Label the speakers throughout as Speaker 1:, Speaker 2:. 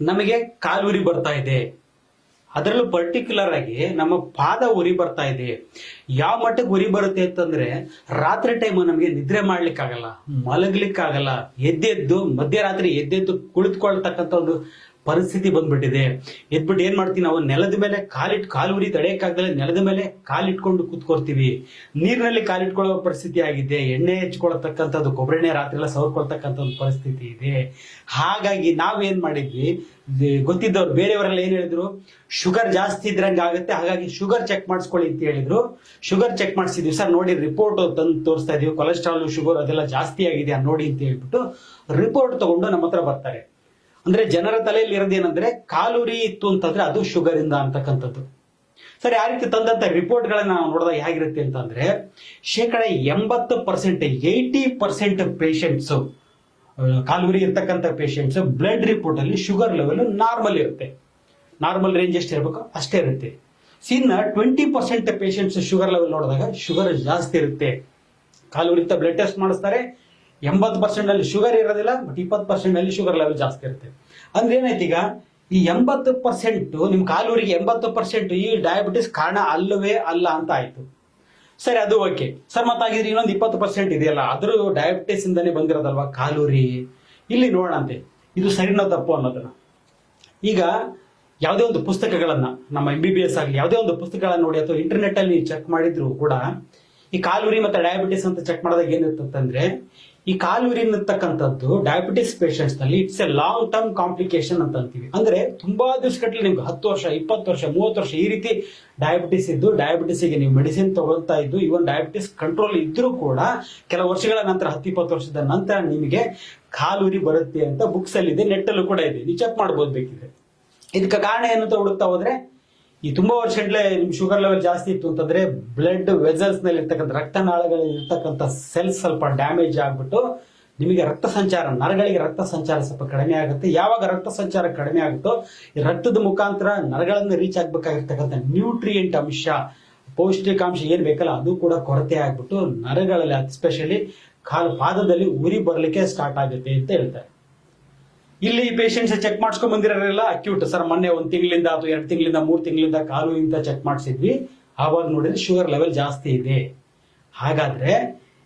Speaker 1: ನಮಗೆ ಕಾಲು ಉರಿ ಬರ್ತಾ ಇದೆ. ಅದರಲ್ಲೂ ಪರ್ಟಿಕ್ಯುಲರ್ ಆಗಿ ನಮ್ಮ ಪಾದ ಉರಿ ಬರ್ತಾ ಇದೆ. ಯಾವ ಮಟ್ಟಕ್ಕೆ ಉರಿ ಬರುತ್ತೆ ಅಂತಂದ್ರೆ ರಾತ್ರಿ ಟೈಮ್ ನಮಗೆ ನಿದ್ರೆ ಮಾಡ್ಲಿಕ್ಕಾಗಲ್ಲ, ಮಲಗ್ಲಿಕ್ಕಾಗಲ್ಲ. ಎದ್ದೆದ್ದು, ಮಧ್ಯರಾತ್ರಿ ಎದ್ದೆದ್ದು ಕುಳಿತುಕೊಳ್ತಕ್ಕಂಥ ಒಂದು ಪರಿಸ್ಥಿತಿ ಬಂದ್ಬಿಟ್ಟಿದೆ. ಎದ್ಬಿಟ್ಟು ಏನ್ ಮಾಡ್ತೀವಿ ನಾವು? ನೆಲದ ಮೇಲೆ ಕಾಲಿಟ್, ಕಾಲು ಉರಿ ತಡೆಯಕ್ಕಾಗಲ್ಲ ನೆಲದ ಮೇಲೆ ಕಾಲಿಟ್ಕೊಂಡು ಕೂತ್ಕೊಳ್ತೀವಿ. ನೀರಿನಲ್ಲಿ ಕಾಲಿಟ್ಕೊಳ್ಳೋ ಪರಿಸ್ಥಿತಿ ಆಗಿದೆ. ಎಣ್ಣೆ ಹಚ್ಕೊಳ್ತಕ್ಕಂಥದ್ದು, ಕೊಬ್ಬರಿ ಎಣ್ಣೆ ರಾತ್ರಿ ಎಲ್ಲ ಸವರ್ಕೊಳ್ತಕ್ಕಂಥ ಒಂದು ಪರಿಸ್ಥಿತಿ ಇದೆ. ಹಾಗಾಗಿ ನಾವೇನ್ ಮಾಡಿದ್ವಿ? ಗೊತ್ತಿದ್ದವ್ರು, ಬೇರೆಯವರೆಲ್ಲ ಏನ್ ಹೇಳಿದ್ರು? ಶುಗರ್ ಜಾಸ್ತಿ ಇದ್ರಂಗೆ ಆಗುತ್ತೆ, ಹಾಗಾಗಿ ಶುಗರ್ ಚೆಕ್ ಮಾಡಿಸ್ಕೊಳ್ಳಿ ಅಂತ ಹೇಳಿದ್ರು. ಶುಗರ್ ಚೆಕ್ ಮಾಡಿಸಿದ್ವಿ. ಸರ್, ನೋಡಿ, ರಿಪೋರ್ಟ್ ತಂದು ತೋರಿಸ್ತಾ ಇದೀವಿ. ಕೊಲೆಸ್ಟ್ರಾಲ್, ಶುಗರ್ ಅದೆಲ್ಲ ಜಾಸ್ತಿ ಆಗಿದೆ ನೋಡಿ ಅಂತ ಹೇಳ್ಬಿಟ್ಟು ರಿಪೋರ್ಟ್ ತಗೊಂಡು ನಮ್ಮ ಹತ್ರ ಬರ್ತಾರೆ. ಅಂದ್ರೆ ಜನರ ತಲೆಯಲ್ಲಿ ಇರೋದೇನಂದ್ರೆ ಕಾಲುರಿ ಇತ್ತು ಅಂತಂದ್ರೆ ಅದು ಶುಗರ್ ಇಂದ ಅಂತಕ್ಕಂಥದ್ದು. ಸರಿ ಆ ರೀತಿ ತಂದಂತ ರಿಪೋರ್ಟ್ ಗಳನ್ನ ನಾವು ನೋಡಿದಾಗ ಹೇಗಿರುತ್ತೆ ಅಂತಂದ್ರೆ ಶೇಕಡ ಎಂಬತ್ತು ಪರ್ಸೆಂಟ್ ಏಯ್ಟಿ ಪರ್ಸೆಂಟ್ ಪೇಷೆಂಟ್ಸ್ ಕಾಲೂರಿ ಇರ್ತಕ್ಕಂಥ ಪೇಷೆಂಟ್ಸ್ ಬ್ಲಡ್ ರಿಪೋರ್ಟ್ ಅಲ್ಲಿ ಶುಗರ್ ಲೆವೆಲ್ ನಾರ್ಮಲ್ ಇರುತ್ತೆ. ನಾರ್ಮಲ್ ರೇಂಜ್ ಎಷ್ಟು ಇರಬೇಕು ಅಷ್ಟೇ ಇರುತ್ತೆ. Sinha twenty percent patients sugar level ನೋಡಿದಾಗ ಶುಗರ್ ಜಾಸ್ತಿ ಇರುತ್ತೆ. ಕಾಲುರಿತ ಬ್ಲಡ್ ಟೆಸ್ಟ್ ಮಾಡಿಸ್ತಾರೆ. ಎಂಬತ್ತು ಪರ್ಸೆಂಟ್ ಅಲ್ಲಿ ಶುಗರ್ ಇರೋದಿಲ್ಲ ಬಟ್ ಇಪ್ಪತ್ತು ಪರ್ಸೆಂಟ್ ಅಲ್ಲಿ ಶುಗರ್ ಲೆವೆಲ್ ಜಾಸ್ತಿ ಇರುತ್ತೆ. ಅಂದ್ರೆ ಏನಾಯ್ತು ಈಗ, ಈ ಎಂಬತ್ತು ಪರ್ಸೆಂಟ್ ನಿಮ್ ಕಾಲೂರಿಗೆ ಎಂಬತ್ತು ಪರ್ಸೆಂಟ್ ಈ ಡಯಾಬಿಟಿಸ್ ಕಾರಣ ಅಲ್ಲವೇ ಅಲ್ಲ ಅಂತ ಆಯ್ತು. ಸರಿ, ಅದು ಓಕೆ ಸರ್, ಮತ್ತಾಗಿದ್ರೆ ಇನ್ನೊಂದು ಇಪ್ಪತ್ತು ಪರ್ಸೆಂಟ್ ಇದೆಯಲ್ಲ, ಅದ್ರ ಡಯಾಬಿಟಿಸ್ ಇಂದಾನೆ ಬಂದಿರೋದಲ್ವಾ ಕಾಲೂರಿ? ಇಲ್ಲಿ ನೋಡೋಣಂತೆ ಇದು ಸರಿನೋ ತಪ್ಪು ಅನ್ನೋದನ್ನ. ಈಗ ಯಾವುದೇ ಒಂದು ಪುಸ್ತಕಗಳನ್ನ, ನಮ್ಮ ಎಂ ಬಿ ಬಿ ಎಸ್ ಆಗಲಿ, ಯಾವುದೇ ಒಂದು ಪುಸ್ತಕಗಳನ್ನ ನೋಡಿ ಅಥವಾ ಇಂಟರ್ನೆಟ್ ಅಲ್ಲಿ ಚೆಕ್ ಮಾಡಿದ್ರು ಕೂಡ, ಈ ಕಾಲೂರಿ ಮತ್ತೆ ಡಯಾಬಿಟಿಸ್ ಅಂತ ಚೆಕ್ ಮಾಡಿದಾಗ ಏನಿರ್ತಂದ್ರೆ ಈ ಕಾಲುರಿ ಅನ್ನತಕ್ಕಂಥದ್ದು diabetes ಪೇಷಂಟ್ಸ್ನಲ್ಲಿ it's a long term complication ಅಂತ ಅಂತೀವಿ. ಅಂದ್ರೆ ತುಂಬಾ ದಿವಸಗಟ್ಟಲೆ ನಿಮ್ಗೆ ಹತ್ತು ವರ್ಷ, ಇಪ್ಪತ್ತು ವರ್ಷ, ಮೂವತ್ತು ವರ್ಷ ಈ ರೀತಿ ಡಯಾಬಿಟಿಸ್ ಇದ್ದು ಡಯಾಬಿಟಿಸ್ಗೆ ನೀವು ಮೆಡಿಸಿನ್ ತಗೊಳ್ತಾ ಇದ್ದು ಇವನ್ ಡಯಾಬಿಟಿಸ್ ಕಂಟ್ರೋಲ್ ಇದ್ರೂ ಕೂಡ ಕೆಲವು ವರ್ಷಗಳ ನಂತರ, ಹತ್ತು, ಇಪ್ಪತ್ತು ವರ್ಷದ ನಂತರ ನಿಮಗೆ ಕಾಲುರಿ ಬರುತ್ತೆ ಅಂತ ಬುಕ್ಸ್ ಅಲ್ಲಿ ಇದೆ ನೆಟ್ ಅಲ್ಲೂ ಕೂಡ ಇದೆ. ನೀವು ಚೆಕ್ ಮಾಡ್ಬೋದು ಬೇಕಿದ್ರೆ. ಇದಕ್ಕೆ ಕಾರಣ ಏನು ಅಂತ ಹುಡುಕ್ತಾ ಹೋದ್ರೆ ಈ ತುಂಬಾ ವರ್ಷಗಳೇ ನಿಮ್ ಶುಗರ್ ಲೆವೆಲ್ ಜಾಸ್ತಿ ಇತ್ತು ಅಂತಂದ್ರೆ ಬ್ಲಡ್ ವೆಸಲ್ಸ್ನಲ್ಲಿ ಇರ್ತಕ್ಕಂಥ ರಕ್ತನಾಳಗಳಲ್ಲಿ ಇರ್ತಕ್ಕಂಥ ಸೆಲ್ಸ್ ಸ್ವಲ್ಪ ಡ್ಯಾಮೇಜ್ ಆಗ್ಬಿಟ್ಟು ನಿಮಗೆ ರಕ್ತ ಸಂಚಾರ, ನರಗಳಿಗೆ ರಕ್ತ ಸಂಚಾರ ಸ್ವಲ್ಪ ಕಡಿಮೆ ಆಗುತ್ತೆ. ಯಾವಾಗ ರಕ್ತ ಸಂಚಾರ ಕಡಿಮೆ ಆಗುತ್ತೋ ಈ ರಕ್ತದ ಮುಖಾಂತರ ನರಗಳನ್ನು ರೀಚ್ ಆಗ್ಬೇಕಾಗಿರ್ತಕ್ಕಂಥ ನ್ಯೂಟ್ರಿಯೆಂಟ್ ಅಂಶ, ಪೌಷ್ಟಿಕಾಂಶ ಏನ್ ಬೇಕಲ್ಲ ಅದು ಕೂಡ ಕೊರತೆ ಆಗ್ಬಿಟ್ಟು ನರಗಳಲ್ಲಿ ಎಸ್ಪೆಷಲಿ ಕಾಲು ಪಾದದಲ್ಲಿ ಉರಿ ಬರಲಿಕ್ಕೆ ಸ್ಟಾರ್ಟ್ ಆಗುತ್ತೆ ಅಂತ ಹೇಳ್ತಾರೆ. ಇಲ್ಲಿ ಪೇಷಂಟ್ಸ್ ಚೆಕ್ ಮಾಡಿಸ್ಕೊಂಡ್ ಬಂದಿರೋರೆಲ್ಲ ಅಕ್ಯೂಟ್ ಸರ್, ಮೊನ್ನೆ ಒಂದ್ ತಿಂಗಳಿಂದ ಅಥವಾ ಎರಡು ತಿಂಗಳಿಂದ ಮೂರು ತಿಂಗಳಿಂದ ಕಾಲು ಇಂತ ಚೆಕ್ ಮಾಡಿಸಿದ್ವಿ. ಆವಾಗ ನೋಡಿದ್ರೆ ಶುಗರ್ ಲೆವೆಲ್ ಜಾಸ್ತಿ ಇದೆ. ಹಾಗಾದ್ರೆ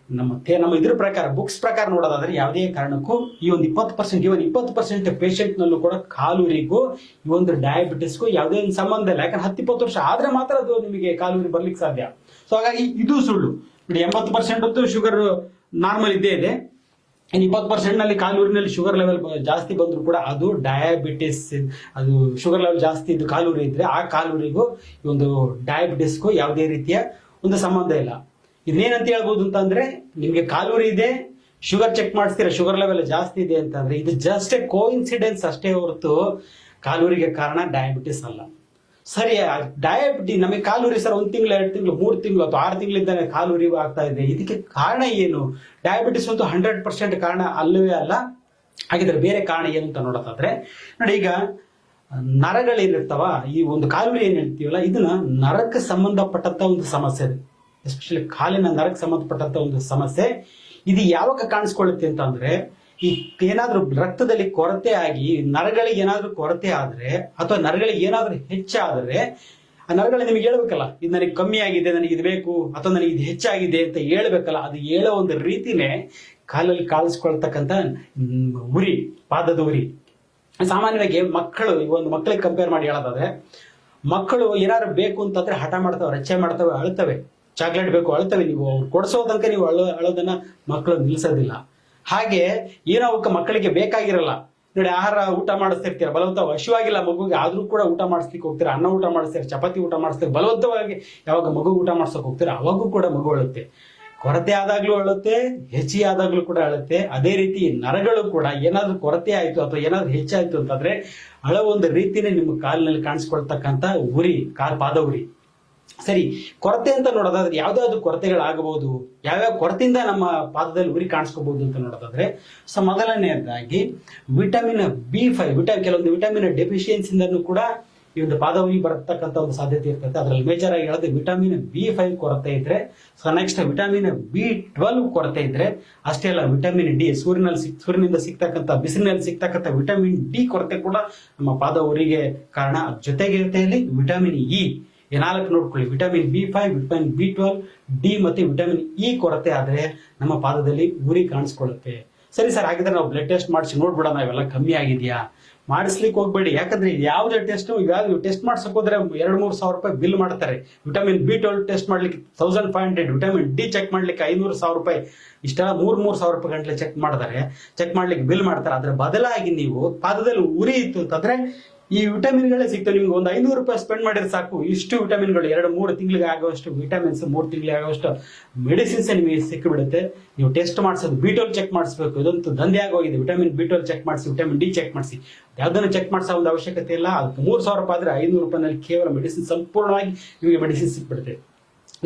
Speaker 1: ನಮ್ಮ ನಮ್ಮ ಇದ್ರ ಪ್ರಕಾರ ಬುಕ್ಸ್ ಪ್ರಕಾರ ನೋಡೋದಾದ್ರೆ ಯಾವುದೇ ಕಾರಣಕ್ಕೂ ಈ ಒಂದು ಇಪ್ಪತ್ತು ಪರ್ಸೆಂಟ್ ಇವನ್ ಇಪ್ಪತ್ತು ಪರ್ಸೆಂಟ್ ಪೇಷಂಟ್ ನಲ್ಲೂ ಕೂಡ ಕಾಲುರಿಗೂ, ಈ ಒಂದು ಡಯಾಬಿಟಿಸ್ಗೂ ಯಾವುದೇ ಒಂದು ಸಂಬಂಧ ಇಲ್ಲ. ಯಾಕಂದ್ರೆ ಹತ್ತು, ಇಪ್ಪತ್ತು ವರ್ಷ ಆದ್ರೆ ಮಾತ್ರ ಅದು ನಿಮಗೆ ಕಾಲುರಿ ಬರ್ಲಿಕ್ಕೆ ಸಾಧ್ಯ. ಸೊ ಹಾಗಾಗಿ ಇದು ಸುಳ್ಳು. ನೋಡಿ, ಎಂಬತ್ತು ಪರ್ಸೆಂಟ್ ಅಂತೂ ಶುಗರ್ ನಾರ್ಮಲ್ ಇದ್ದೇ ಇದೆ. ಇನ್ನು ಇಪ್ಪತ್ತು ಪರ್ಸೆಂಟ್ನಲ್ಲಿ ಕಾಲೂರಿನಲ್ಲಿ ಶುಗರ್ ಲೆವೆಲ್ ಜಾಸ್ತಿ ಬಂದರೂ ಕೂಡ ಅದು ಡಯಾಬಿಟಿಸ್ ಅದು ಶುಗರ್ ಲೆವೆಲ್ ಜಾಸ್ತಿ ಇದ್ದು ಕಾಲೂರಿ ಇದ್ರೆ ಆ ಕಾಲೂರಿಗೂ ಈ ಒಂದು ಡಯಾಬಿಟಿಸ್ಗೂ ಯಾವುದೇ ರೀತಿಯ ಒಂದು ಸಂಬಂಧ ಇಲ್ಲ. ಇದನ್ನೇನಂತ ಹೇಳ್ಬೋದು ಅಂತಂದರೆ ನಿಮಗೆ ಕಾಲೂರಿ ಇದೆ ಶುಗರ್ ಚೆಕ್ ಮಾಡಿಸ್ತೀರಾ ಶುಗರ್ ಲೆವೆಲ್ ಜಾಸ್ತಿ ಇದೆ ಅಂತಂದರೆ ಇದು ಜಸ್ಟ್ ಎ ಕೋಇನ್ಸಿಡೆನ್ಸ್ ಅಷ್ಟೇ ಹೊರತು ಕಾಲೂರಿಗೆ ಕಾರಣ ಡಯಾಬಿಟಿಸ್ ಅಲ್ಲ. ಸರಿ ಡಯಾಬಿಟಿ ನಮಗೆ ಕಾಲುರಿ ಸರ್ ಒಂದು ತಿಂಗಳು, ಎರಡು ತಿಂಗಳು, ಮೂರು ತಿಂಗಳು ಅಥವಾ ಆರು ತಿಂಗಳಿಂದ ಕಾಲುರಿ ಆಗ್ತಾ ಇದೆ. ಇದಕ್ಕೆ ಕಾರಣ ಏನು? ಡಯಾಬಿಟಿಸ್ ಅಂತೂ ಹಂಡ್ರೆಡ್ ಪರ್ಸೆಂಟ್ ಕಾರಣ ಅಲ್ಲವೇ ಅಲ್ಲ, ಹಾಗಿದ್ರೆ ಬೇರೆ ಕಾರಣ ಏನು ಅಂತ ನೋಡೋದಾದ್ರೆ, ನೋಡಿ ಈಗ ನರಗಳೇನಿರ್ತಾವ ಈ ಒಂದು ಕಾಲುರಿ ಏನ್ ಹೇಳ್ತೀವಲ್ಲ, ಇದನ್ನ ನರಕ್ಕೆ ಸಂಬಂಧಪಟ್ಟಂತ ಒಂದು ಸಮಸ್ಯೆ ಎಸ್ಪೆಷಲಿ ಕಾಲಿನ ನರಕ್ಕೆ ಸಂಬಂಧಪಟ್ಟಂತ ಒಂದು ಸಮಸ್ಯೆ. ಇದು ಯಾವಾಗ ಕಾಣಿಸ್ಕೊಳ್ಳುತ್ತೆ ಅಂತ ಅಂದ್ರೆ ಈ ಏನಾದ್ರೂ ರಕ್ತದಲ್ಲಿ ಕೊರತೆ ಆಗಿ, ನರಗಳಿಗೆ ಏನಾದ್ರೂ ಕೊರತೆ ಆದ್ರೆ, ಅಥವಾ ನರಗಳಿಗೆ ಏನಾದ್ರೂ ಹೆಚ್ಚಾದ್ರೆ, ಆ ನರಗಳು ನಿಮ್ಗೆ ಹೇಳ್ಬೇಕಲ್ಲ, ಇದು ನನಗೆ ಕಮ್ಮಿ ಆಗಿದೆ, ನನಗೆ ಇದು ಬೇಕು, ಅಥವಾ ನನಗೆ ಇದು ಹೆಚ್ಚಾಗಿದೆ ಅಂತ ಹೇಳ್ಬೇಕಲ್ಲ, ಅದು ಹೇಳೋ ಒಂದು ರೀತಿನೇ ಕಾಲಲ್ಲಿ ಕಾಲಿಸ್ಕೊಳ್ತಕ್ಕಂಥ ಉರಿ, ಪಾದದ ಉರಿ. ಸಾಮಾನ್ಯವಾಗಿ ಮಕ್ಕಳು, ಈ ಒಂದು ಮಕ್ಕಳಿಗೆ ಕಂಪೇರ್ ಮಾಡಿ ಹೇಳೋದಾದ್ರೆ, ಮಕ್ಕಳು ಏನಾದ್ರು ಬೇಕು ಅಂತಂದ್ರೆ ಹಠ ಮಾಡ್ತವೆ ರಚೆ ಮಾಡ್ತವೆ, ಅಳ್ತವೆ. ಚಾಕ್ಲೇಟ್ ಬೇಕು, ಅಳ್ತವೆ. ನೀವು ಅವ್ರು ಕೊಡಿಸೋ ನೀವು ಅಳೋ, ಅಳೋದನ್ನ ಮಕ್ಕಳು ನಿಲ್ಸೋದಿಲ್ಲ. ಹಾಗೆ ಏನೋ ಅವಕ್ಕೆ ಮಕ್ಕಳಿಗೆ ಬೇಕಾಗಿರಲ್ಲ. ನೋಡಿ ಆಹಾರ ಊಟ ಮಾಡಿಸ್ತಿರ್ತೀರ ಬಲವಂತ ಹಸಿವಾಗಿಲ್ಲ ಮಗುಗೆ ಆದ್ರೂ ಕೂಡ ಊಟ ಮಾಡಿಸ್ಲಿಕ್ಕೆ ಹೋಗ್ತೀರಾ? ಅನ್ನ ಊಟ ಮಾಡಿಸ್ತೀರ? ಚಪಾತಿ ಊಟ ಮಾಡಿಸ್ತೀರ? ಬಲವಂತವಾಗಿ ಯಾವಾಗ ಮಗು ಊಟ ಮಾಡ್ಸೋಕೆ ಹೋಗ್ತೀರಾ? ಅವಾಗೂ ಕೂಡ ಮಗು ಅಳುತ್ತೆ. ಕೊರತೆ ಆದಾಗ್ಲೂ ಅಳುತ್ತೆ ಹೆಚ್ಚಿ ಆದಾಗ್ಲೂ ಕೂಡ ಅಳುತ್ತೆ. ಅದೇ ರೀತಿ ನರಗಳು ಕೂಡ ಏನಾದ್ರೂ ಕೊರತೆ ಆಯಿತು ಅಥವಾ ಏನಾದ್ರೂ ಹೆಚ್ಚಾಯಿತು ಅಂತಂದ್ರೆ, ಅಳೋ ಒಂದು ರೀತಿನೇ ನಿಮ್ಮ ಕಾಲಿನಲ್ಲಿ ಕಾಣಿಸ್ಕೊಳ್ತಕ್ಕಂಥ ಉರಿ ಕಾಲ್ ಪಾದ ಉರಿ. ಸರಿ, ಕೊರತೆ ಅಂತ ನೋಡೋದಾದ್ರೆ ಯಾವ್ದಾದ್ರು ಕೊರತೆಗಳಾಗಬಹುದು, ಯಾವ್ಯಾವ ಕೊರತೆಯಿಂದ ನಮ್ಮ ಪಾದದಲ್ಲಿ ಉರಿ ಕಾಣಿಸ್ಕೋಬಹುದು ಅಂತ ನೋಡೋದಾದ್ರೆ, ಸೊ ಮೊದಲನೆಯದಾಗಿ ವಿಟಮಿನ್ ಬಿ ಫೈವ್, ವಿಟಮಿನ್ ಕೆಲವೊಂದು ವಿಟಮಿನ್ ಡೆಫಿಷಿಯನ್ಸಿಂದನೂ ಕೂಡ ಈ ಒಂದು ಪಾದ ಉರಿ ಬರತಕ್ಕಂಥ ಒಂದು ಸಾಧ್ಯತೆ ಇರ್ತದೆ. ಅದರಲ್ಲಿ ಮೇಜರ್ ಆಗಿ ಹೇಳೋದು ವಿಟಮಿನ್ ಬಿ ಫೈವ್ ಕೊರತೆ ಇದ್ರೆ, so next vitamin B twelve ಕೊರತೆ ಇದ್ರೆ, ಅಷ್ಟೇ ಅಲ್ಲ, ವಿಟಮಿನ್ ಡಿ, ಸೂರ್ಯನಲ್ಲಿ ಸಿಕ್, ಸೂರ್ಯನಿಂದ ಸಿಗ್ತಕ್ಕಂಥ, ಬಿಸಿಲಿನಲ್ಲಿ ಸಿಗ್ತಕ್ಕಂಥ ವಿಟಮಿನ್ ಡಿ ಕೊರತೆ ಕೂಡ ನಮ್ಮ ಪಾದ ಉರಿಗೆ ಕಾರಣ. ಜೊತೆಗೆ ಇಲ್ಲಿ ವಿಟಮಿನ್ ಇ. ಈ ನೋಡ್ಕೊಳ್ಳಿ. Vitamin B five, vitamin B twelve D ಮತ್ತು ವಿಟಮಿನ್ ಇ ಕೊರತೆ ಆದರೆ ನಮ್ಮ ಪಾದದಲ್ಲಿ ಉರಿ ಕಾಣಿಸ್ಕೊಳ್ಳುತ್ತೆ. ಸರಿ ಸರ್, ಹಾಗಿದ್ರೆ ನಾವು ಬ್ಲಡ್ ಟೆಸ್ಟ್ ಮಾಡಿಸಿ ನೋಡ್ಬಿಡೋಣ, ಇವೆಲ್ಲ ಕಮ್ಮಿ ಆಗಿದೆಯಾ? ಮಾಡಿಸ್ಲಿಕ್ಕೆ ಹೋಗ್ಬೇಡಿ. ಯಾಕಂದ್ರೆ ಯಾವುದೇ ಟೆಸ್ಟ್ ಯಾವ್ದು ಟೆಸ್ಟ್ ಮಾಡ್ಸಕ್ ಹೋದ್ರೆ ಎರಡು ಮೂರು ಸಾವಿರ ರೂಪಾಯಿ ಬಿಲ್ ಮಾಡ್ತಾರೆ. ವಿಟಮಿನ್ ಬಿ ಟ್ವೆಲ್ ಟೆಸ್ಟ್ ಮಾಡ್ಲಿಕ್ಕೆ thousand five hundred vitamin D check ಮಾಡ್ಲಿಕ್ಕೆ ಐನೂರು ಸಾವಿರ ರೂಪಾಯಿ, ಇಷ್ಟೆಲ್ಲ ಮೂರು ಮೂರು ಸಾವಿರ ರೂಪಾಯಿ ಗಂಟಲೆ ಚೆಕ್ ಮಾಡ್ತಾರೆ ಚೆಕ್ ಮಾಡ್ಲಿಕ್ಕೆ ಬಿಲ್ ಮಾಡ್ತಾರೆ. ಅದ್ರ ಬದಲಾಗಿ ನೀವು ಪಾದದಲ್ಲಿ ಉರಿ ಇತ್ತು ಅಂತಂದ್ರೆ ಈ ವಿಟಮಿನ್ಗಳೇ ಸಿಗ್ತವೆ ನಿಮ್ಗೆ ಒಂದು ಐನೂರು ರೂಪಾಯಿ ಸ್ಪೆಂಡ್ ಮಾಡಿದ್ರೆ ಸಾಕು. ಇಷ್ಟು ವಿಟಮಿನ್ಗಳು, ಎರಡು, ಮೂರು ತಿಂಗಳಿಗೆ ಆಗುವಷ್ಟು ವಿಟಮಿನ್ಸ್ ಮೂರು ತಿಂಗಳಿಗೆ ಆಗುವಷ್ಟು ಮೆಡಿಸಿನ್ಸ್ ನಿಮಗೆ ಸಿಕ್ಕಿಬಿಡುತ್ತೆ ನೀವು ಟೆಸ್ಟ್ ಮಾಡಿಸೋದು ಬಿಟೋಲ್ ಚೆಕ್ ಮಾಡಿಸ್ಬೇಕು. ಇದಂತೂ ದಂಧೆ ಆಗೋಗಿದೆ. ವಿಟಮಿನ್ ಬಿಟೋಲ್ ಚೆಕ್ ಮಾಡಿಸಿ ವಿಟಮಿನ್ ಡಿ ಚೆಕ್ ಮಾಡಿಸಿ. ಯಾವ್ದನ್ನು ಚೆಕ್ ಮಾಡಿಸೋ ಒಂದು ಅವಶ್ಯಕತೆ ಇಲ್ಲ. ಅದಕ್ಕೆ ಮೂರು ಸಾವಿರ ರೂಪಾಯಿ ಆದರೆ ಐನೂರು ರೂಪಾಯಿನಲ್ಲಿ ಕೇವಲ ಮೆಡಿಸಿನ್ ಸಂಪೂರ್ಣವಾಗಿ ನಿಮಗೆ ಮೆಡಿಸಿನ್ ಸಿಕ್ಬಿಡುತ್ತೆ.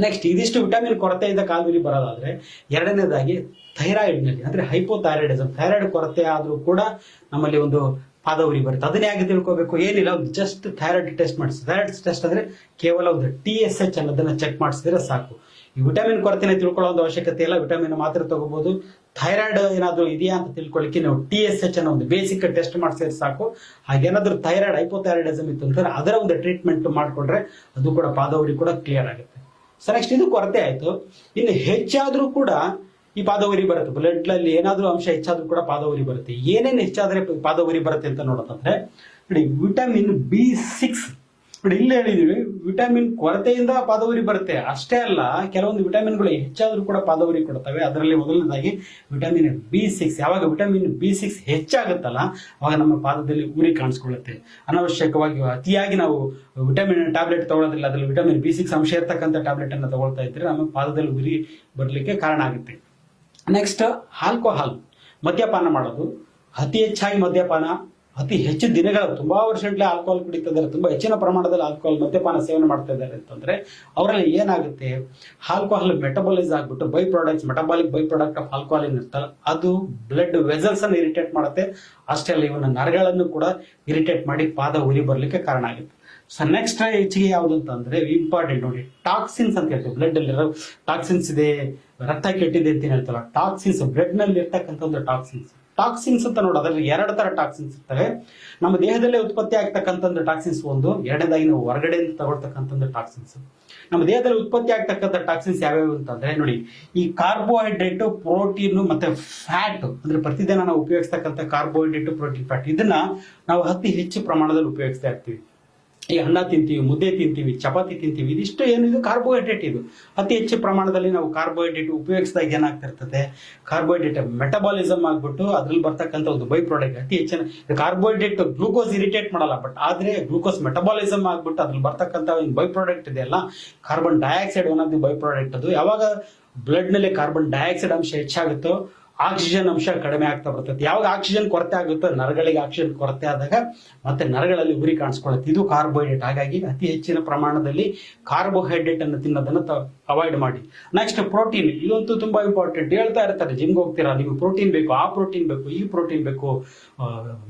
Speaker 1: ನೆಕ್ಸ್ಟ್ ಇದಿಷ್ಟು ವಿಟಮಿನ್ ಕೊರತೆ ಇದ್ದ ಕಾಲದಲ್ಲಿ ಬರೋದಾದ್ರೆ, ಎರಡನೇದಾಗಿ ಥೈರಾಯ್ಡ್ನಲ್ಲಿ ಅಂದ್ರೆ ಹೈಪೋಥೈರಾಯ್ಡಿಸಮ್ ಥೈರಾಯ್ಡ್ ಕೊರತೆ ಆದರೂ ಕೂಡ ನಮ್ಮಲ್ಲಿ ಒಂದು ಉರಿ ಬರುತ್ತೆ. ಅದನ್ನ ಯಾಕೆ ತಿಳ್ಕೋಬೇಕು? ಏನಿಲ್ಲ, ಒಂದು ಜಸ್ಟ್ ಥೈರಾಯ್ಡ್ ಟೆಸ್ಟ್ ಮಾಡಿಸಿ. ಥೈರಾಯ್ಡ್ ಟೆಸ್ಟ್ ಅಂದ್ರೆ ಕೇವಲ ಒಂದು ಟಿ ಎಸ್ ಎಚ್ ಅನ್ನೋದನ್ನ ಚೆಕ್ ಮಾಡಿಸಿದ್ರೆ ಸಾಕು. ಈ ವಿಟಮಿನ್ ಕೊರತೆನ ತಿಳ್ಕೊಳ್ಳೋ ಒಂದು ಅವಶ್ಯಕತೆ ಇಲ್ಲ. ವಿಟಮಿನ್ ಮಾತ್ರ ತಗೋಬಹುದು ಥೈರಾಯ್ಡ್ ಏನಾದರೂ ಇದೆಯಾ ಅಂತ ತಿಳ್ಕೊಳ್ಳಿಕ್ಕೆ ನಾವು ಟಿ ಎಸ್ ಎಚ್ ಅನ್ನೋ ಒಂದು ಬೇಸಿಕ್ ಟೆಸ್ಟ್ ಮಾಡಿಸಿದ್ರೆ ಸಾಕು. ಹಾಗೇನಾದ್ರೂ ಥೈರಾಯ್ಡ್ ಹೈಪೋಥೈರಾಯ್ಡಿಸಮ್ ಇತ್ತು ಅಂತಂದ್ರೆ ಅದರ ಒಂದು ಟ್ರೀಟ್ಮೆಂಟ್ ಮಾಡ್ಕೊಂಡ್ರೆ ಅದು ಕೂಡ ಪಾದವಳಿ ಕೂಡ ಕ್ಲಿಯರ್ ಆಗುತ್ತೆ. ಸರ್ ನೆಕ್ಸ್ಟ್ ಇದು ಕೊರತೆ ಆಯಿತು. ಇನ್ನು ಹೆಚ್ಚಾದರೂ ಕೂಡ ಈ ಪಾದವರಿ ಬರುತ್ತೆ. ಬ್ಲಡ್ ಅಲ್ಲಿ ಏನಾದ್ರೂ ಅಂಶ ಹೆಚ್ಚಾದ್ರೂ ಕೂಡ ಪಾದವರಿ ಬರುತ್ತೆ. ಏನೇನು ಹೆಚ್ಚಾದ್ರೆ ಪಾದವರಿ ಬರುತ್ತೆ ಅಂತ ನೋಡೋದಂದ್ರೆ, ನೋಡಿ, ವಿಟಮಿನ್ ಬಿ ಸಿಕ್ಸ್. ನೋಡಿ, ಇಲ್ಲಿ ಹೇಳಿದೀವಿ, ವಿಟಮಿನ್ ಕೊರತೆಯಿಂದ ಪಾದವರಿ ಬರುತ್ತೆ. ಅಷ್ಟೇ ಅಲ್ಲ, ಕೆಲವೊಂದು ವಿಟಮಿನ್ಗಳು ಹೆಚ್ಚಾದರೂ ಕೂಡ ಪಾದವರಿ ಕೊಡ್ತವೆ. ಅದರಲ್ಲಿ ಮೊದಲನೇದಾಗಿ ವಿಟಮಿನ್ ಬಿ ಸಿಕ್ಸ್. ಯಾವಾಗ ವಿಟಮಿನ್ ಬಿ ಸಿಕ್ಸ್ ಹೆಚ್ಚಾಗುತ್ತಲ್ಲ, ಅವಾಗ ನಮ್ಮ ಪಾದದಲ್ಲಿ ಉರಿ ಕಾಣಿಸ್ಕೊಳ್ಳುತ್ತೆ. ಅನವಶ್ಯಕವಾಗಿ ಅತಿಯಾಗಿ ನಾವು ವಿಟಮಿನ್ ಟ್ಯಾಬ್ಲೆಟ್ ತಗೊಳ್ಳೋದಿಲ್ಲ ಅದರಲ್ಲಿ ವಿಟಮಿನ್ ಬಿ ಸಿಕ್ಸ್ ಅಂಶ ಇರ್ತಕ್ಕಂಥ ಟ್ಯಾಬ್ಲೆಟ್ ಅನ್ನು ತಗೊಳ್ತಾ ಇದ್ರೆ ನಮ್ಮ ಪಾದದಲ್ಲಿ ಉರಿ ಬರಲಿಕ್ಕೆ ಕಾರಣ ಆಗುತ್ತೆ. ನೆಕ್ಸ್ಟ್ ಆಲ್ಕೋಹಾಲ್ ಮದ್ಯಪಾನ ಮಾಡೋದು. ಅತಿ ಹೆಚ್ಚಾಗಿ ಮದ್ಯಪಾನ, ಅತಿ ಹೆಚ್ಚು ದಿನಗಳ, ತುಂಬಾ ವರ್ಷಗಟ್ಟಲೆ ಆಲ್ಕೋಹಾಲ್ ಕುಡಿತಾ ಇದ್ದಾರೆ ತುಂಬಾ ಹೆಚ್ಚಿನ ಪ್ರಮಾಣದಲ್ಲಿ ಆಲ್ಕೋಹಾಲ್ ಮದ್ಯಪಾನ ಸೇವನೆ ಮಾಡ್ತಾ ಇದ್ದಾರೆ ಅಂತಂದ್ರೆ, ಅವರಲ್ಲಿ ಏನಾಗುತ್ತೆ? ಆಲ್ಕೋಹಾಲ್ ಮೆಟಬಲೈಸ್ ಆಗ್ಬಿಟ್ಟು by products metabolic by product of alcohol ಅದು ಬ್ಲಡ್ ವೆಸಲ್ಸ್ ಅನ್ನು ಇರಿಟೇಟ್ ಮಾಡುತ್ತೆ. ಅಷ್ಟೇ ಅಲ್ಲ ಇವನ್ನ ನರಗಳನ್ನು ಕೂಡ ಇರಿಟೇಟ್ ಮಾಡಿ ಪಾದ ಉರಿ ಬರ್ಲಿಕ್ಕೆ ಕಾರಣ ಆಗುತ್ತೆ. ಸೊ ನೆಕ್ಸ್ಟ್ ಹೆಚ್ಚಿಗೆ ಯಾವುದು ಅಂತಂದ್ರೆ, ಇಂಪಾರ್ಟೆಂಟ್ ನೋಡಿ ಟಾಕ್ಸಿನ್ಸ್ ಅಂತ ಹೇಳ್ತೀವಿ. ಬ್ಲಡ್ ಅಲ್ಲಿರೋ ಟಾಕ್ಸಿನ್ಸ್ ಇದೆ. ರಕ್ತ ಕೆಟ್ಟಿದೆ ಅಂತ ಹೇಳ್ತಲ್ಲ ಟಾಕ್ಸಿನ್ಸ್ ಬ್ಲಡ್ನಲ್ಲಿ ಇರ್ತಕ್ಕಂಥ ಒಂದು ಟಾಕ್ಸಿನ್ಸ್ ಟಾಕ್ಸಿನ್ಸ್ ಅಂತ ನೋಡಿ, ಅದರಲ್ಲಿ ಎರಡು ತರ ಟಾಕ್ಸಿನ್ಸ್ ಇರ್ತವೆ. ನಮ್ಮ ದೇಹದಲ್ಲೇ ಉತ್ಪತ್ತಿ ಆಗ್ತಕ್ಕಂಥ ಟಾಕ್ಸಿನ್ಸ್ ಒಂದು, ಎರಡನೇದಾಗಿ ನಾವು ಹೊರಗಡೆಯಿಂದ ತಗೊಳ್ತಕ್ಕಂಥ ಟಾಕ್ಸಿನ್ಸ್ ನಮ್ಮ ದೇಹದಲ್ಲಿ ಉತ್ಪತ್ತಿ ಆಗ್ತಕ್ಕಂಥ ಟಾಕ್ಸಿನ್ಸ್ ಯಾವ್ಯಾವು ಅಂತಂದ್ರೆ ನೋಡಿ, ಈ ಕಾರ್ಬೋಹೈಡ್ರೇಟ್ ಪ್ರೋಟೀನ್ ಮತ್ತೆ ಫ್ಯಾಟ್ ಅಂದ್ರೆ ಪ್ರತಿದಿನ ನಾವು ಉಪಯೋಗಿಸ್ತಕ್ಕಂಥ ಕಾರ್ಬೋಹೈಡ್ರೇಟ್ ಪ್ರೋಟೀನ್ ಫ್ಯಾಟ್ ಇದನ್ನ ನಾವು ಅತಿ ಹೆಚ್ಚು ಪ್ರಮಾಣದಲ್ಲಿ ಉಪಯೋಗಿಸ್ತಾ ಇರ್ತೀವಿ. ಈ ಅನ್ನ ತಿಂತೀವಿ, ಮುದ್ದೆ ತಿಂತೀವಿ, ಚಪಾತಿ ತಿಂತೀವಿ, ಇದಿಷ್ಟು ಏನು ಇದು ಕಾರ್ಬೋಹೈಡ್ರೇಟ್ ಇದು. ಅತಿ ಹೆಚ್ಚು ಪ್ರಮಾಣದಲ್ಲಿ ನಾವು ಕಾರ್ಬೋಹೈಡ್ರೇಟ್ ಉಪಯೋಗಿಸಿದಾಗ ಏನಾಗ್ತಿರ್ತದೆ? ಕಾರ್ಬೋಹೈಡ್ರೇಟ್ ಮೆಟಬಾಲಿಸಮ್ ಆಗ್ಬಿಟ್ಟು ಅದ್ರಲ್ಲಿ ಬರ್ತಕ್ಕಂಥ ಒಂದು ಬೈ ಪ್ರಾಡಕ್ಟ್ ಅತಿ ಹೆಚ್ಚಿನ ಕಾರ್ಬೋಹೈಡ್ರೇಟ್ ಗ್ಲೂಕೋಸ್ ಇರಿಟೇಟ್ ಮಾಡಲ್ಲ ಬಟ್ ಆದ್ರೆ ಗ್ಲೂಕೋಸ್ ಮೆಟಬಾಲಿಸಮ್ ಆಗ್ಬಿಟ್ಟು ಅದ್ರಲ್ಲಿ ಬರ್ತಕ್ಕಂಥ ಒಂದು ಬೈ ಪ್ರಾಡಕ್ಟ್ ಇದೆಯಲ್ಲ carbon dioxide one by product ಅದು. ಯಾವಾಗ ಬ್ಲಡ್ನಲ್ಲಿ ಕಾರ್ಬನ್ ಡೈಆಕ್ಸೈಡ್ ಅಂಶ ಹೆಚ್ಚಾಗುತ್ತೋ ಆಕ್ಸಿಜನ್ ಅಂಶ ಕಡಿಮೆ ಆಗ್ತಾ ಬರ್ತದೆ. ಯಾವಾಗ ಆಕ್ಸಿಜನ್ ಕೊರತೆ ಆಗುತ್ತೋ ನರಗಳಿಗೆ ಆಕ್ಸಿಜನ್ ಕೊರತೆ ಆದಾಗ ಮತ್ತೆ ನರಗಳಲ್ಲಿ ಉರಿ ಕಾಣಿಸ್ಕೊಳತ್ತೆ ಇದು ಕಾರ್ಬೋಹೈಡ್ರೇಟ್. ಹಾಗಾಗಿ ಅತಿ ಹೆಚ್ಚಿನ ಪ್ರಮಾಣದಲ್ಲಿ ಕಾರ್ಬೋಹೈಡ್ರೇಟ್ ಅನ್ನು ತಿನ್ನೋದನ್ನ ಅವಾಯ್ಡ್ ಮಾಡಿ. ನೆಕ್ಸ್ಟ್ ಪ್ರೋಟೀನ್ ಇದಂತೂ ತುಂಬಾ ಇಂಪಾರ್ಟೆಂಟ್ ಹೇಳ್ತಾ ಇರ್ತಾರೆ ಜಿಮ್ಗೆ ಹೋಗ್ತೀರಾ? ನೀವು ಪ್ರೋಟೀನ್ ಬೇಕು, ಆ ಪ್ರೋಟೀನ್ ಬೇಕು, ಈ ಪ್ರೋಟೀನ್ ಬೇಕು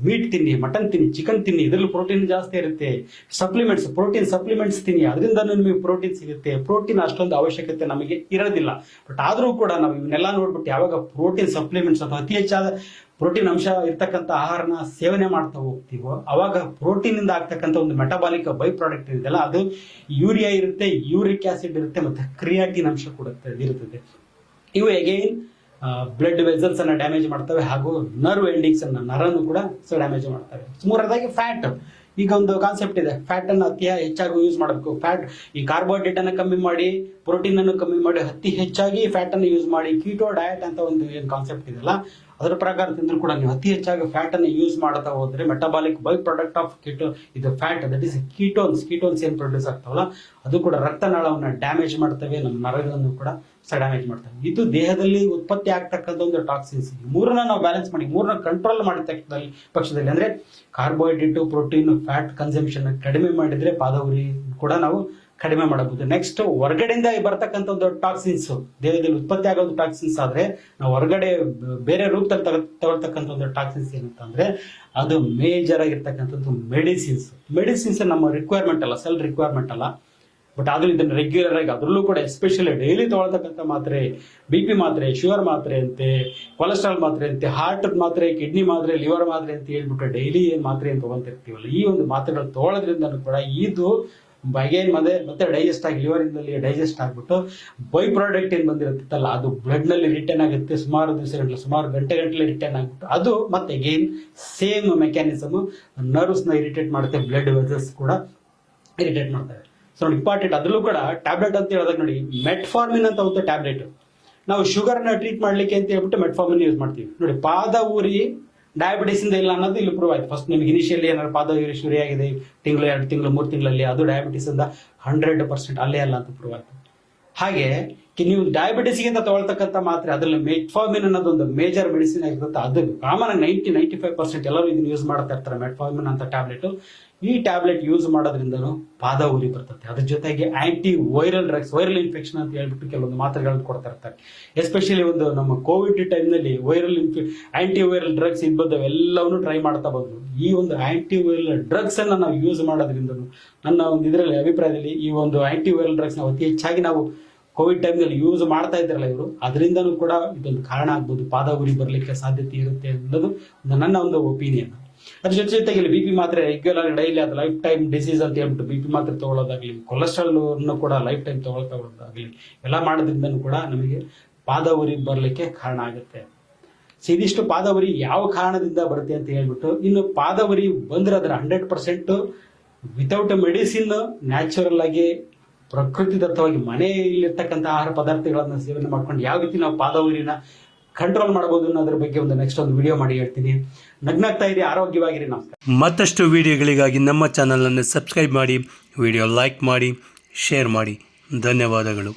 Speaker 1: ಮೀಟ್ ತಿನ್ನಿ ಮಟನ್ ತಿನ್ನಿ ಚಿಕನ್ ತಿನ್ನಿ, ಇದರಲ್ಲಿ ಪ್ರೋಟೀನ್ ಜಾಸ್ತಿ ಇರುತ್ತೆ. ಸಪ್ಲಿಮೆಂಟ್ಸ್ ಪ್ರೋಟೀನ್ ಸಪ್ಲಿಮೆಂಟ್ಸ್ ತಿನ್ನಿ ಅದರಿಂದ ನಿಮಗೆ ಪ್ರೋಟೀನ್ ಸಿಗುತ್ತೆ. ಪ್ರೋಟೀನ್ ಅಷ್ಟೊಂದು ಅವಶ್ಯಕತೆ ನಮಗೆ ಇರೋದಿಲ್ಲ. ಬಟ್ ಆದರೂ ಕೂಡ ನಾವು ಇವನ್ನೆಲ್ಲ ನೋಡ್ಬಿಟ್ಟು ಯಾವಾಗ ಪ್ರೋಟೀನ್ ಸಪ್ಲಿಮೆಂಟ್ಸ್ ಅಥವಾ ಅತಿ ಹೆಚ್ಚಾದ ಪ್ರೋಟೀನ್ ಅಂಶ ಇರ್ತಕ್ಕಂಥ ಆಹಾರನ ಸೇವನೆ ಮಾಡ್ತಾ ಹೋಗ್ತೀವೋ, ಅವಾಗ ಪ್ರೋಟೀನ್ ಇಂದ ಆಗ್ತಕ್ಕಂಥ ಒಂದು ಮೆಟಬಾಲಿಕ್ ಬೈ ಪ್ರಾಡಕ್ಟ್ ಇದೆಯಲ್ಲ ಅದು ಯೂರಿಯಾ ಇರುತ್ತೆ, ಯೂರಿಕ್ ಆಸಿಡ್ ಇರುತ್ತೆ, ಮತ್ತೆ ಕ್ರಿಯಾಟಿನ್ ಅಂಶ ಕೂಡ ಇರುತ್ತದೆ. ಇವು ಅಗೈನ್ ಬ್ಲಡ್ ವೆಸಲ್ಸ್ ಅನ್ನ ಡ್ಯಾಮೇಜ್ ಮಾಡ್ತವೆ, ಹಾಗೂ ನರ್ವ್ ಎಂಡಿಂಗ್ಸ್ ಅನ್ನ, ನರನ್ನು ಕೂಡ ಡ್ಯಾಮೇಜ್ ಮಾಡ್ತವೆ. ಮೂರನೇದಾಗಿ ಫ್ಯಾಟ್ ಈಗ ಒಂದು ಕಾನ್ಸೆಪ್ಟ್ ಇದೆ. ಫ್ಯಾಟ್ ಅನ್ನು ಅತಿ ಹೆಚ್ಚಾಗಿ ಯೂಸ್ ಮಾಡಬೇಕು. ಫ್ಯಾಟ್ ಈ ಕಾರ್ಬೋಹೈಡ್ರೇಟ್ ಅನ್ನ ಕಮ್ಮಿ ಮಾಡಿ ಪ್ರೋಟೀನ್ ಅನ್ನು ಕಮ್ಮಿ ಮಾಡಿ ಅತಿ ಹೆಚ್ಚಾಗಿ ಫ್ಯಾಟ್ ಅನ್ನು ಯೂಸ್ ಮಾಡಿ ಕೀಟೋ ಡಯಟ್ ಅಂತ ಒಂದು ಏನು ಕಾನ್ಸೆಪ್ಟ್ ಇದೆಯಲ್ಲ, ಅದರ ಪ್ರಕಾರ ತಿಂದರೂ ಕೂಡ ನೀವು ಅತಿ ಹೆಚ್ಚಾಗಿ ಫ್ಯಾಟ್ ಅನ್ನು ಯೂಸ್ ಮಾಡ್ತಾ ಹೋದ್ರೆ metabolic by product of keto, ಇದು fat that is ketones ketones ಏನು ಪ್ರೊಡ್ಯೂಸ್ ಆಗ್ತಾವಲ್ಲ, ಅದು ಕೂಡ ರಕ್ತನಾಳವನ್ನ ಡ್ಯಾಮೇಜ್ ಮಾಡ್ತವೆ, ನಮ್ಮ ನರಗಳನ್ನು ಕೂಡ ಡ್ಯಾಮೇಜ್ ಮಾಡ್ತವೆ. ಇದು ದೇಹದಲ್ಲಿ ಉತ್ಪತ್ತಿ ಆಗ್ತಕ್ಕಂಥ ಒಂದು ಟಾಕ್ಸಿನ್ಸ್ ಮೂರನ್ನ ನಾವು ಬ್ಯಾಲೆನ್ಸ್ ಮಾಡಿ, ಮೂರನ್ನ ಕಂಟ್ರೋಲ್ ಮಾಡಿದ ಪಕ್ಷದಲ್ಲಿ ಅಂದ್ರೆ ಕಾರ್ಬೋಹೈಡ್ರೇಟ್ ಪ್ರೋಟೀನ್ ಫ್ಯಾಟ್ ಕನ್ಸಂಪ್ಷನ್ ಕಡಿಮೆ ಮಾಡಿದ್ರೆ ಪಾದ ಉರಿ ಕೂಡ ನಾವು ಕಡಿಮೆ ಮಾಡಬಹುದು. ನೆಕ್ಸ್ಟ್ ಹೊರಗಡೆಯಿಂದ ಬರ್ತಕ್ಕಂಥ ಒಂದು ಟಾಕ್ಸಿನ್ಸ್ ದೇಹದಲ್ಲಿ ಉತ್ಪತ್ತಿ ಆಗೋದು ಟಾಕ್ಸಿನ್ಸ್ ಆದ್ರೆ ನಾವು ಹೊರಗಡೆ ಬೇರೆ ರೂಪದಲ್ಲಿ ತಗ ತಗೊಳ್ತಕ್ಕಂಥ ಒಂದು ಟಾಕ್ಸಿನ್ಸ್ ಏನಂತ ಅಂದ್ರೆ ಅದು ಮೇಜರ್ ಆಗಿರ್ತಕ್ಕಂಥದ್ದು ಮೆಡಿಸಿನ್ಸ್ ಮೆಡಿಸಿನ್ಸ್ ನಮ್ಮ ರಿಕ್ವೈರ್ಮೆಂಟ್ ಅಲ್ಲ ಸೆಲ್ ರಿಕ್ವೈರ್ಮೆಂಟ್ ಅಲ್ಲ. ಬಟ್ ಆದ್ರೂ ಇದನ್ನ ರೆಗ್ಯುಲರ್ ಆಗಿ ಅದರಲ್ಲೂ ಕೂಡ ಎಸ್ಪೆಷಲಿ ಡೈಲಿ ತಗೊಳ್ತಕ್ಕಂಥ ಮಾತ್ರೆ ಬಿ ಪಿ ಮಾತ್ರೆ ಶುಗರ್ ಮಾತ್ರೆ ಅಂತೆ ಕೊಲೆಸ್ಟ್ರಾಲ್ ಮಾತ್ರೆ ಅಂತೆ ಹಾರ್ಟ್ ಮಾತ್ರೆ ಕಿಡ್ನಿ ಮಾತ್ರೆ ಲಿವರ್ ಮಾತ್ರೆ ಅಂತ ಹೇಳ್ಬಿಟ್ಟು ಡೈಲಿ ಏನ್ ಮಾತ್ರೆ ಅಂತ ತಗೊಂತಿರ್ತೀವಲ್ಲ ಈ ಒಂದು ಮಾತ್ರೆಗಳು ತಗೊಳ್ಳೋದ್ರಿಂದ ಕೂಡ ಇದು ಅಗೇನ್ ಮತ್ತೆ ಮತ್ತೆ ಡೈಜೆಸ್ಟ್ ಆಗಿ ಲಿವರ್ ಇಂದಲ್ಲಿ ಡೈಜೆಸ್ಟ್ ಆಗ್ಬಿಟ್ಟು ಬೈ ಪ್ರಾಡಕ್ಟ್ ಏನು ಬಂದಿರುತ್ತಲ್ಲ, ಅದು ಬ್ಲಡ್ನಲ್ಲಿ ರಿಟರ್ನ್ ಆಗುತ್ತೆ, ಸುಮಾರು ದಿವಸಗಟ್ಟಲೆ ಸುಮಾರು ಗಂಟೆ ಗಂಟಲೆ ರಿಟರ್ನ್ ಆಗ್ಬಿಟ್ಟು, ಅದು ಮತ್ತೆ ಅಗೇನ್ ಸೇಮ್ ಮೆಕ್ಯಾನಿಸಮ್ ನರ್ವ್ಸ್ನ ಇರಿಟೇಟ್ ಮಾಡುತ್ತೆ ಬ್ಲಡ್ ವೆಸಲ್ಸ್ ಕೂಡ ಇರಿಟೇಟ್ ಮಾಡ್ತವೆ. ಸೊ ನೋಡಿ ಇಂಪಾರ್ಟೆಂಟ್ ಅದರಲ್ಲೂ ಕೂಡ ಟ್ಯಾಬ್ಲೆಟ್ ಅಂತ ಹೇಳಿದಾಗ ನೋಡಿ ಮೆಟ್ಫಾರ್ಮಿನ್ ಅಂತ ಒಂದು ಟ್ಯಾಬ್ಲೆಟ್ ನಾವು ಶುಗರ್ನ ಟ್ರೀಟ್ ಮಾಡ್ಲಿಕ್ಕೆ ಅಂತ ಹೇಳ್ಬಿಟ್ಟು ಮೆಟ್ಫಾರ್ಮಿನ್ ಯೂಸ್ ಮಾಡ್ತೀವಿ. ನೋಡಿ, ಪಾದ ಊರಿ ಡಯಾಬಿಟಿಸ್ ಇಂದ ಇಲ್ಲ ಅನ್ನೋದು ಇಲ್ಲಿ ಪ್ರೂವ್ ಆಯ್ತು. ಫಸ್ಟ್ ನಿಮ್ಗೆ ಇನಿಷಿಯಲಿ ಏನಾದ್ರು ಪಾದ ಶುರು ಆಗಿದೆ, ತಿಂಗಳು, ಎರಡು ತಿಂಗಳು, ಮೂರು ತಿಂಗಳಲ್ಲಿ ಅದು ಡಯಾಬಿಟಿಸ್ ಇಂದ ಹಂಡ್ರೆಡ್ ಪರ್ಸೆಂಟ್ ಅಲ್ಲೇ ಅಲ್ಲ ಅಂತ ಪ್ರೂವ್ ಆಯ್ತು. ಹಾಗೆ ನೀವು ಡಯಾಬಿಟಿಸ್ ಅಂತ ತಗೊಳ್ತಕ್ಕಂಥ ಮಾತ್ರೆ, ಅದರಲ್ಲಿ ಮೆಟ್ಫಾರ್ಮಿನ್ ಅನ್ನೋದು ಒಂದು ಮೇಜರ್ ಮೆಡಿಸಿನ್ ಆಗಿರುತ್ತೆ. ಅದು ಕಾಮನ್ ಆಗಿ ನೈಂಟಿ ನೈಂಟಿ ಫೈವ್ ಪರ್ಸೆಂಟ್ ಎಲ್ಲರೂ ಇದನ್ನ ಯೂಸ್ ಮಾಡ್ತಾ ಇರ್ತಾರೆ ಮೆಟ್ಫಾರ್ಮಿನ್ ಅಂತ ಟ್ಯಾಬ್ಲೆಟ್ ಈ ಟ್ಯಾಬ್ಲೆಟ್ ಯೂಸ್ ಮಾಡೋದ್ರಿಂದನು ಪಾದ ಉರಿ ಬರ್ತದೆ. ಅದ್ರ ಜೊತೆಗೆ antiviral drugs viral infection ಅಂತ ಹೇಳ್ಬಿಟ್ಟು ಕೆಲವೊಂದು ಮಾತ್ರೆಗಳನ್ನು ಕೊಡ್ತಾ ಇರ್ತಾರೆ. ಎಸ್ಪೆಷಲಿ ಒಂದು ನಮ್ಮ ಕೋವಿಡ್ ಟೈಮ್ನಲ್ಲಿ ವೈರಲ್ ಇನ್ಫೆ ಆಂಟಿ ವೈರಲ್ ಡ್ರಗ್ಸ್ ಇದ್ಬದ್ದು ಎಲ್ಲವನ್ನೂ ಟ್ರೈ ಮಾಡ್ತಾ ಬಂದ್ರು ಈ ಒಂದು ಆಂಟಿ ವೈರಲ್ ಡ್ರಗ್ಸ್ ಅನ್ನ ನಾವು ಯೂಸ್ ಮಾಡೋದ್ರಿಂದನೂ ನನ್ನ ಒಂದು ಇದರಲ್ಲಿ ಅಭಿಪ್ರಾಯದಲ್ಲಿ ಈ ಒಂದು ಆಂಟಿ ವೈರಲ್ ಡ್ರಗ್ಸ್ ಅತಿ ಹೆಚ್ಚಾಗಿ ನಾವು ಕೋವಿಡ್ ಟೈಮ್ನಲ್ಲಿ ಯೂಸ್ ಮಾಡ್ತಾ ಇದ್ರಲ್ಲ ಇವರು, ಅದರಿಂದನೂ ಕೂಡ ಇದೊಂದು ಕಾರಣ ಆಗ್ಬೋದು. ಪಾದ ಉರಿ ಬರಲಿಕ್ಕೆ ಸಾಧ್ಯತೆ ಇರುತ್ತೆ ಅನ್ನೋದು ನನ್ನ ಒಂದು ಒಪಿನಿಯನ್ ಅದ್ರ ಜೊತೆ ಜೊತೆಗೆ ಬಿ ಪಿ ಮಾತ್ರೆ ರೆಗ್ಯುಲರ್ ಡೈಲಿ ಅದು ಲೈಫ್ ಟೈಮ್ ಡಿಸೀಸ್ ಅಂತ ಹೇಳ್ಬಿಟ್ಟು ಬಿ ಪಿ ಮಾತ್ರೆ ತಗೊಳ್ಳೋದಾಗ್ಲಿ ಕೊಲೆಸ್ಟ್ರಾಲ್ ಅನ್ನು ಕೂಡ ಲೈಫ್ ಟೈಮ್ ತಗೊಳ್ಕೊಳ್ಳೋದಾಗ್ಲಿ ಎಲ್ಲ ಮಾಡೋದ್ರಿಂದನೂ ಕೂಡ ನಮಗೆ ಪಾದ ಉರಿ ಬರಲಿಕ್ಕೆ ಕಾರಣ ಆಗುತ್ತೆ. ಇದಿಷ್ಟು ಪಾದ ಉರಿ ಯಾವ ಕಾರಣದಿಂದ ಬರುತ್ತೆ ಅಂತ ಹೇಳ್ಬಿಟ್ಟು, ಇನ್ನು ಪಾದ ಉರಿ ಬಂದ್ರೆ ಅದರ hundred percent without medicine natural ಆಗಿ ಪ್ರಕೃತಿದತ್ತವಾಗಿ ಮನೆಯಲ್ಲಿರ್ತಕ್ಕಂಥ ಆಹಾರ ಪದಾರ್ಥಗಳನ್ನ ಸೇವನೆ ಮಾಡ್ಕೊಂಡು ಯಾವ ರೀತಿ ನಾವು ಪಾದ ಉರಿನ ಕಂಟ್ರೋಲ್ ಮಾಡಬಹುದು ಅನ್ನೋದ್ರ ಬಗ್ಗೆ ಒಂದು ನೆಕ್ಸ್ಟ್ ಒಂದು ವಿಡಿಯೋ ಮಾಡಿ ಹೇಳ್ತೀನಿ. ನಗ್ನಾಗ್ತಾ ಇದೆ ಆರೋಗ್ಯವಾಗಿರಿ, ನಮಸ್ಕಾರ.
Speaker 2: ಮತ್ತಷ್ಟು ವಿಡಿಯೋಗಳಿಗಾಗಿ ನಮ್ಮ ಚಾನಲನ್ನು ಸಬ್ಸ್ಕ್ರೈಬ್ ಮಾಡಿ ವಿಡಿಯೋ ಲೈಕ್ ಮಾಡಿ ಶೇರ್ ಮಾಡಿ. ಧನ್ಯವಾದಗಳು.